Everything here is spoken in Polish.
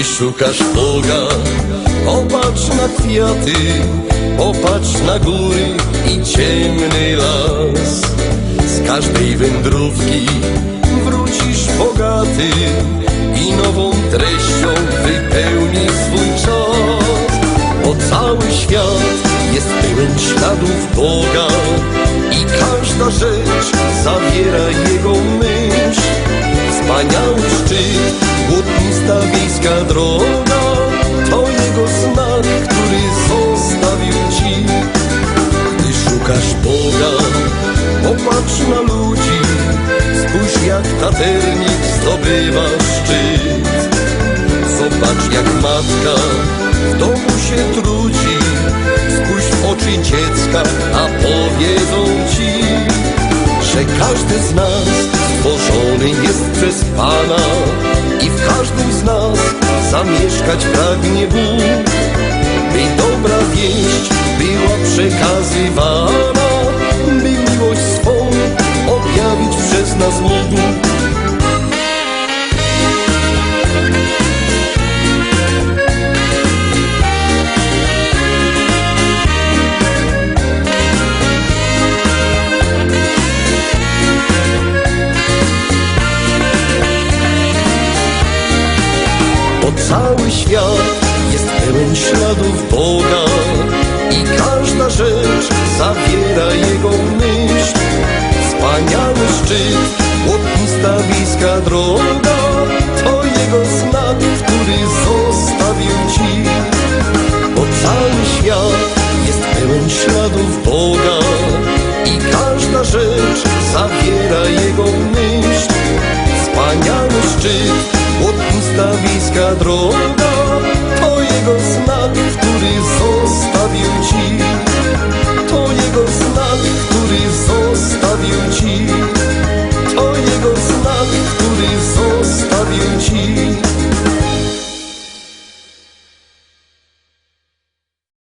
szukasz Boga, popatrz na kwiaty, popatrz na góry i ciemny las. Z każdej wędrówki wrócisz bogaty i nową treścią wypełni swój czas. Bo cały świat jest pełen śladów Boga i każda rzecz zawiera Jego myśl. Wspaniały szczyt, błotnista wiejska droga To Jego znak, który zostawił Ci. Gdy szukasz Boga, popatrz na ludzi Spójrz jak taternik zdobywa szczyt. Zobacz jak matka w domu się trudzi Spójrz w oczy dziecka, a powiedzą Ci że każdy z nas stworzony jest przez Pana zamieszkać pragnie Bóg, by dobra wieść była przekazywana, by miłość swą objawić przez nas mógł. Cały świat jest pełen śladów Boga i każda rzecz zawiera Jego myśl. Wspaniały szczyt, błotnista wiejska droga, bliska droga Twojego znak, który zostawił Ci. To jego znak, który zostawił Ci.